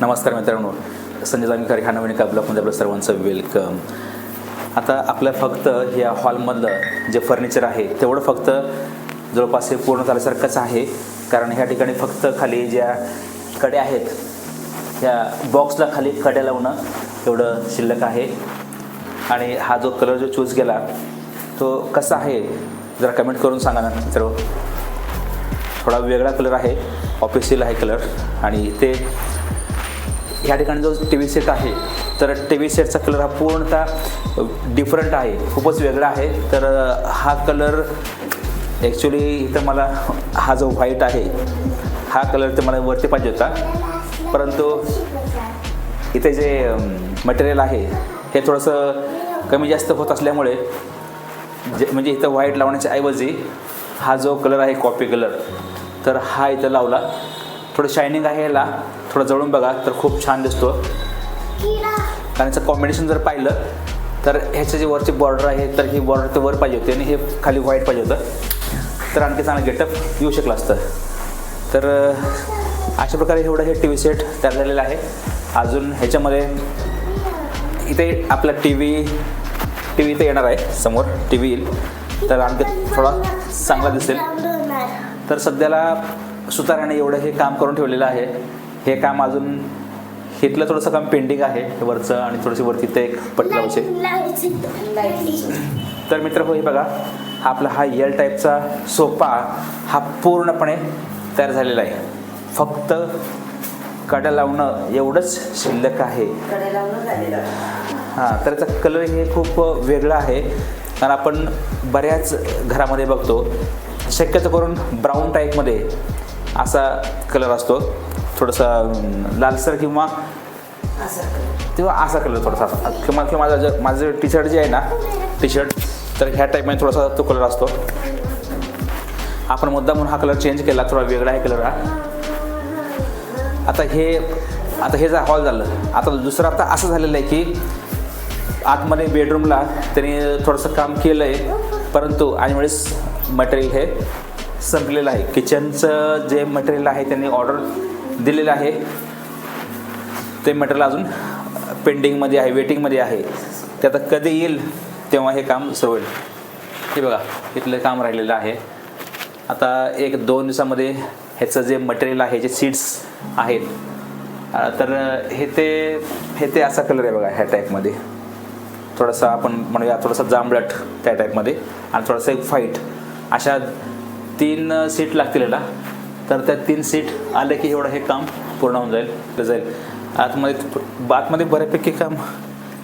नमस्कार मित्रांनो. संजय जांगेकर ह्या नवीन ब्लॉकमध्ये आपलं सर्वांचं वेलकम. आता आपल्या फक्त या हॉलमधलं जे फर्निचर आहे तेवढं फक्त जवळपास हे पूर्ण झाल्यासारखंच आहे. कारण ह्या ठिकाणी फक्त खाली ज्या कड्या आहेत ह्या बॉक्सला खाली कड्या लावणं एवढं शिल्लक आहे. आणि हा जो कलर जो चूज केला तो कसा आहे जरा कमेंट करून सांगा ना मित्र थोडा वेगळा कलर आहे ऑफिशियल आहे कलर आणि ते ह्या ठिकाणी जो टी व्ही सेट आहे तर टी व्ही सेटचा कलर हा पूर्णतः डिफरंट आहे. खूपच वेगळा आहे. तर हा कलर ॲक्च्युली इथं मला हा जो व्हाईट आहे हा कलर तर मला वरती पाहिजे होता. परंतु इथे जे मटेरियल आहे हे थोडंसं कमी जास्त होत असल्यामुळे जे म्हणजे इथं व्हाईट लावण्याच्या ऐवजी हा जो कलर आहे कॉपी कलर तर हा इथं लावला. थोडं शायनिंग आहे याला. थोडं जळून बघा तर खूप छान दिसतो. त्यांचं याचं कॉम्बिनेशन जर पाहिलं तर ह्याचे जे वरची बॉर्डर आहे तर ही बॉर्डर तर वर पाहिजे होती आणि हे खाली व्हाईट पाहिजे होतं. तर आणखी चांगलं गेटअप येऊ शकलं असतं. तर अशा प्रकारे एवढं हे टी व्ही सेट तयार झालेलं आहे. अजून ह्याच्यामध्ये इथे आपला टी व्ही टी व्ही इथे येणार आहे समोर टी व्ही येईल. तर आणखी थोडा चांगला दिसेल. तर सध्याला सुताराने एवढं हे काम करून ठेवलेलं आहे. हे काम अजून इथलं थोडंसं काम पेंडिंग आहे. हे वरचं आणि थोडीशी वरती ते एक पट्टी लावायची तर मित्र हो हे बघा. हा आपला हा यल टाईपचा सोफा हा पूर्णपणे तयार झालेला आहे. फक्त कडा लावणं एवढंच शिल्लक आहे. हां तर याचा कलर हे खूप वेगळा आहे. कारण आपण बऱ्याच घरामध्ये बघतो. शक्यतो करून ब्राऊन टाईपमध्ये असा कलर असतो. थोडासा लालसर किंवा तेव्हा असा कलर थोडासा किंवा किंवा माझं जे- माझं टी शर्ट जे आहे ना टी शर्ट तर ह्या टाईपमध्ये थोडासा तो कलर असतो. आपण मुद्दा म्हणून हा कलर चेंज केला थोडा वेगळा आहे कलर हा. आता हे आता हे जा हॉल झालं आता दुसरं आता असं झालेलं आहे की आतमध्ये बेडरूमला त्यांनी थोडंसं काम केलं आहे परंतु आणि वेळेस मटेरियल हे संपलेलं आहे. किचनचं जे मटेरियल आहे त्यांनी ऑर्डर दिलेलं आहे. ते मटेरियल अजून पेंडिंगमध्ये आहे वेटिंगमध्ये आहे. ते आता कधी येईल तेव्हा हे काम सुरू होईल. हे बघा इथलं काम राहिलेलं आहे. आता एक दोन दिवसामध्ये ह्याचं जे मटेरियल आहे जे सीड्स आहेत तर हे ते हे ते असा कलर आहे बघा ह्या टाईपमध्ये थोडासा आपण म्हणूया थोडासा जांभळट त्या टाईपमध्ये आणि थोडासा एक फाईट अशा तीन सीट लागतील याला. तर त्या तीन सीट आले की एवढं हे काम पूर्ण होऊन जाईल ते जाईल. आतमध्ये आतमध्ये बऱ्यापैकी काम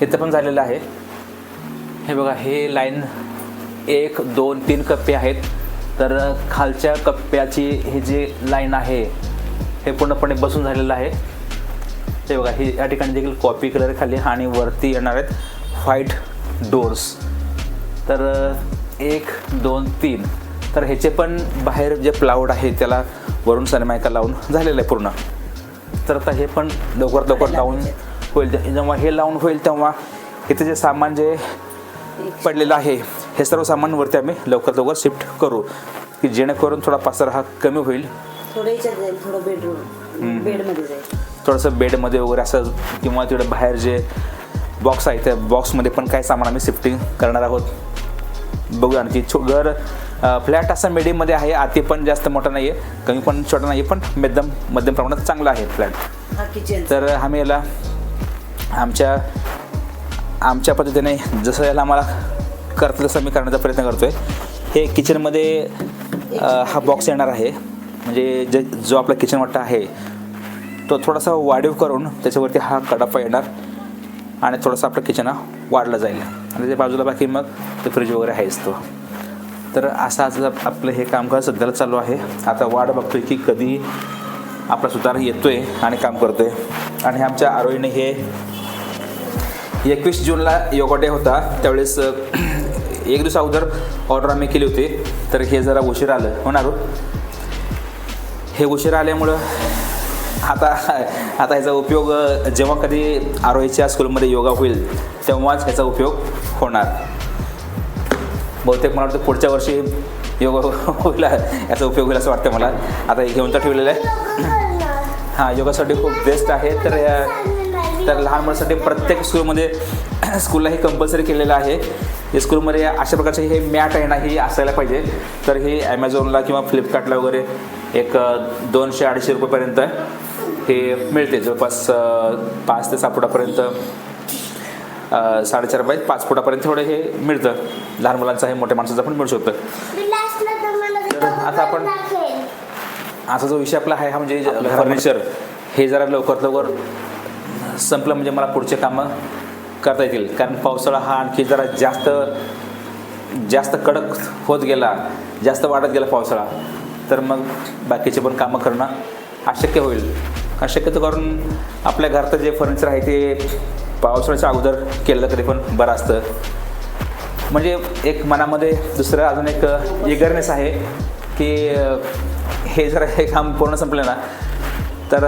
इथं पण झालेलं आहे. हे बघा हे लाईन एक दोन तीन कप्पे आहेत. तर खालच्या कप्प्याची ही जी लाईन आहे हे पूर्णपणे बसून झालेलं आहे. हे बघा हे या ठिकाणी देखील कॉपी कलर खाली आणि वरती येणार आहेत व्हाईट डोर्स तर एक दोन तीन. तर ह्याचे पण बाहेर जे प्लाउड आहे त्याला वरून सनमायका लावून झालेलं आहे पूर्ण. तर आता हे पण लवकरात लवकर लावून होईल. जेव्हा हे लावून होईल तेव्हा इथे जे सामान जे पडलेलं आहे हे सर्व सामान वरती आम्ही लवकर लवकर शिफ्ट करू की जेणेकरून थोडा पसार हा कमी होईल. थोडंसं बेडमध्ये वगैरे असं किंवा तिकडे बाहेर जे बॉक्स आहे त्या बॉक्समध्ये पण काय सामान आम्ही शिफ्टिंग करणार आहोत. बघूया आणखी छो घर फ्लॅट असा मिडियममध्ये आहे आती पण जास्त मोठा नाही आहे कमी पण छोटा नाही आहे पण मध्यम मध्यम प्रमाणात चांगला आहे फ्लॅट. किचन तर आम्ही याला आमच्या आमच्या पद्धतीने जसं याला आम्हाला करतं तसं मी करण्याचा प्रयत्न करतो आहे हे किचनमध्ये हा बॉक्स येणार आहे. म्हणजे जे जो आपला किचन वाटा आहे तो थोडासा वाढीव करून त्याच्यावरती हा कडापा येणार आणि थोडासा आपलं किचन हा वाढला जाईल. आणि त्याच्या बाजूला बाकी मग ते फ्रीज वगैरे आहेच तो. तर असं आज आपलं हे कामकाज सध्याला चालू आहे. आता वाट बघतोय की कधी आपला सुधार येतोय आणि काम करतोय. आणि आमच्या आरोहीने हे एकवीस जूनला योगा डे होता. त्यावेळेस एक दिवसा अगोदर ऑर्डर आम्ही केली होती. तर हे जरा उशीर आलं. होणार हे उशीर आल्यामुळं आता आता ह्याचा उपयोग जेव्हा कधी आरोहीच्या स्कूलमध्ये योगा होईल तेव्हाच ह्याचा उपयोग होणार. बहुतेक मला वाटतं पुढच्या वर्षी योगा होईल याचा उपयोग होईल असं वाटतं मला. आता हे घेऊन तर ठेवलेलं आहे. हां योगासाठी खूप बेस्ट आहे. तर तर लहान मुलांसाठी प्रत्येक स्कूलमध्ये स्कूलला हे कंपल्सरी केलेलं आहे. या स्कूलमध्ये अशा प्रकारचे हे मॅट आहे ना ही असायला पाहिजे. तर हे ॲमेझॉनला किंवा फ्लिपकार्टला वगैरे एक दोनशे अडीचशे रुपयेपर्यंत हे मिळते. जवळपास पाच ते सात फुटापर्यंत साडेचार बाय पाच फुटापर्यंत थोडं हे मिळतं. लहान मुलांचं आहे मोठ्या माणसाचं पण मिळू शकतं. तर आता आपण असा जो विषय आपला आहे हा म्हणजे फर्निचर हे जरा लवकर लवकर संपलं म्हणजे मला पुढचे कामं करता येतील. कारण पावसाळा हा आणखी जरा जास्त जास्त कडक होत गेला जास्त वाढत गेला पावसाळा. तर मग बाकीचे पण कामं करणं अशक्य होईल. कारण शक्यतो करून आपल्या घरात जे फर्निचर आहे ते पावसाळ्याच्या अगोदर केलं तरी पण बरं असतं. म्हणजे एक मनामध्ये दुसरं अजून एक इगरनेस आहे की हे जर हे काम पूर्ण संपलं ना तर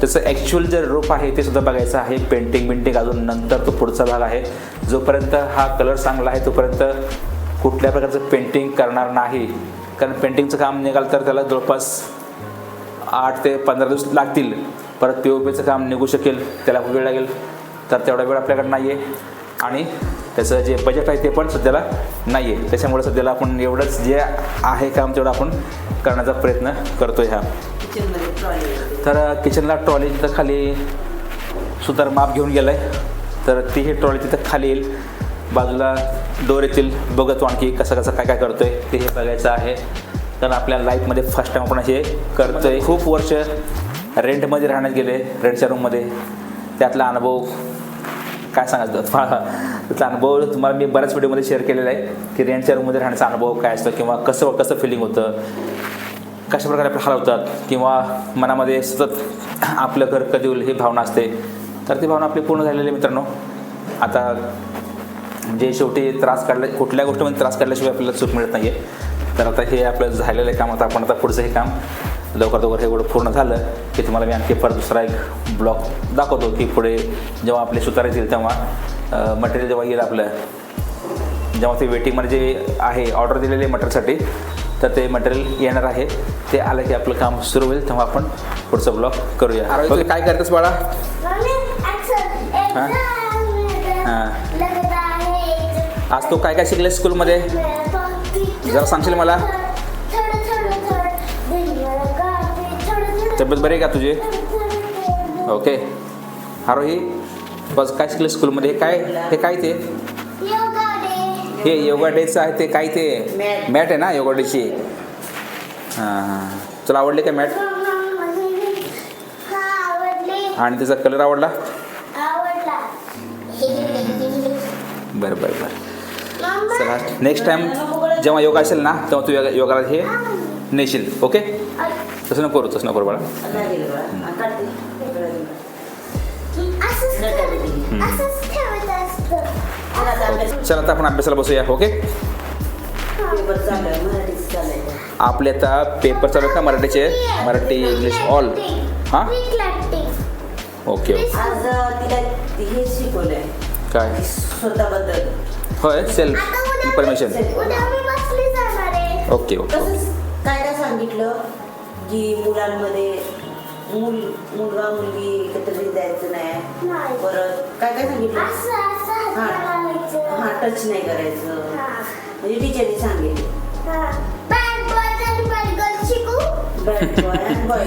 त्याचं ॲक्च्युअल जे रूप आहे ते सुद्धा बघायचं आहे. पेंटिंग बिंटिंग अजून नंतर तो पुढचा भाग आहे. जोपर्यंत हा कलर चांगला आहे तोपर्यंत कुठल्या प्रकारचं पेंटिंग करणार नाही. कारण पेंटिंगचं काम निघाल तर त्याला जवळपास आठ ते पंधरा दिवस लागतील. परत पी ओ पीचं काम निघू शकेल त्याला वेळ लागेल. तर तेवढा वेळ आपल्याकडे नाही आहे आणि त्याचं जे बजेट आहे ते पण सध्याला नाही आहे त्याच्यामुळे सध्याला आपण एवढंच जे आहे काम तेवढं आपण करण्याचा प्रयत्न करतो ह्या तर किचनला ट्रॉली तिथं खाली सुतार माप घेऊन गेलं आहे तर ती ही ट्रॉली तिथं खाली येईल. बाजूला डोर येतील. बघतो आणखी कसं कसं काय काय करतोय ते हे बघायचं आहे. कारण आपल्या लाईफमध्ये फर्स्ट टाईम आपण हे करतोय. खूप वर्ष रेंटमध्ये राहण्यात गेले रेंटच्या रूममध्ये त्यातला अनुभव काय सांगायचं तुम्हाला त्याचा अनुभव तुम्हाला मी बऱ्याच व्हिडिओमध्ये शेअर केलेला आहे. की रेंटच्या रूममध्ये राहण्याचा अनुभव काय असतो किंवा कसं कसं फिलिंग होतं? कशा प्रकारे आपले हाल होतात? किंवा मनामध्ये सतत आपलं घर कधी होईल ही भावना असते. तर ती भावना आपली पूर्ण झालेली मित्रांनो. आता जे शेवटी त्रास काढला कुठल्या गोष्टीमध्ये त्रास काढल्याशिवाय आपल्याला चूक मिळत नाही आहे तर आता हे आपलं झालेलं आहे काम. आता आपण आता पुढचं हे काम. लवकर लवकर हे एवढं पूर्ण झालं की तुम्हाला मी आणखी परत दुसरा एक ब्लॉग दाखवतो की पुढे जेव्हा आपले सुतार येतील तेव्हा मटेरियल जेव्हा येईल आपलं जेव्हा ते वेटिंगमध्ये जे आहे ऑर्डर दिलेले मटेरियलसाठी तर ते मटेरियल येणार आहे. ते आलं की आपलं काम सुरू होईल तेव्हा आपण पुढचं ब्लॉग करूया. ओके काय करतेस बाळा? हां. आज तू काय काय शिकलेस स्कूलमध्ये जरा सांगशील मला? तब्येत बरी का तुझी? ओके आरोही बस काय शिकले स्कूलमध्ये हे काय हे काय ते? हे योगा डेचं आहे ते काय ते. मॅट. आहे ना योगा डेची? हां हां. तुला आवडली का मॅट? आणि त्याचा कलर आवडला? बरं बरं बरं. चला नेक्स्ट टाइम जेव्हा योगा असेल ना तेव्हा तू योगा योगाला हे नेशील ओके तसं नको करू तसं नको करू बाळा. चला आता अभ्यास. चला आता आपण अभ्यासाला बसूया ओके. आपले आता पेपर चालू आहेत का मराठीचे. मराठी इंग्लिश ऑल हां? Okay okay. हे काय? होय सेल्फ इन्फॉर्मेशन ओके ओके काय सांगितलं? की मुलांमध्ये मूल मुलगा मुलगी एकत्र जायचं नाही. परत काय काय सांगितलं? हा टच नाही करायचं. म्हणजे टीचरनी सांगितलं. बॅड बॉय अँड बॉय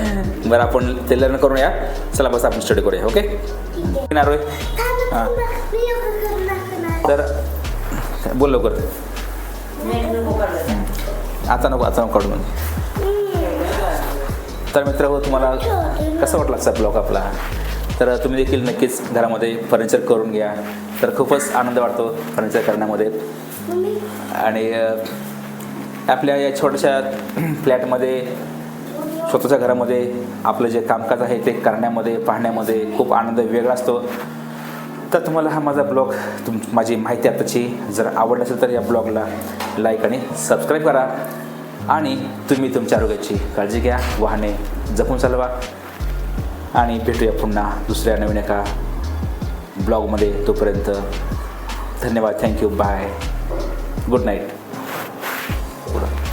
बरं आपण ते लर्न करून या. चला बस आपण स्टडी करूया ओके नारोय तर बोल लवकर. आता नको आता नको काढू. म्हणजे तर मित्र हो तुम्हाला कसं वाटलं आजचा ब्लॉग आपला? तर तुम्ही देखील नक्कीच घरामध्ये फर्निचर करून घ्या. तर खूपच आनंद वाटतो फर्निचर करण्यामध्ये. आणि आपल्या या छोट्याशा फ्लॅटमध्ये स्वतःच्या घरामध्ये आपलं जे कामकाज आहे ते करण्यामध्ये पाहण्यामध्ये खूप आनंद वेगळा असतो. तर तुम्हाला हा माझा ब्लॉग तुम माझी माहिती आताची जर आवडली असेल तर या ब्लॉगला लाईक आणि सबस्क्राईब करा. आणि तुम्ही तुमच्या आरोग्याची काळजी घ्या. वाहने जपून चालवा. आणि भेटूया पुन्हा दुसऱ्या नवीन एका ब्लॉगमध्ये तोपर्यंत धन्यवाद. Thank you bye good night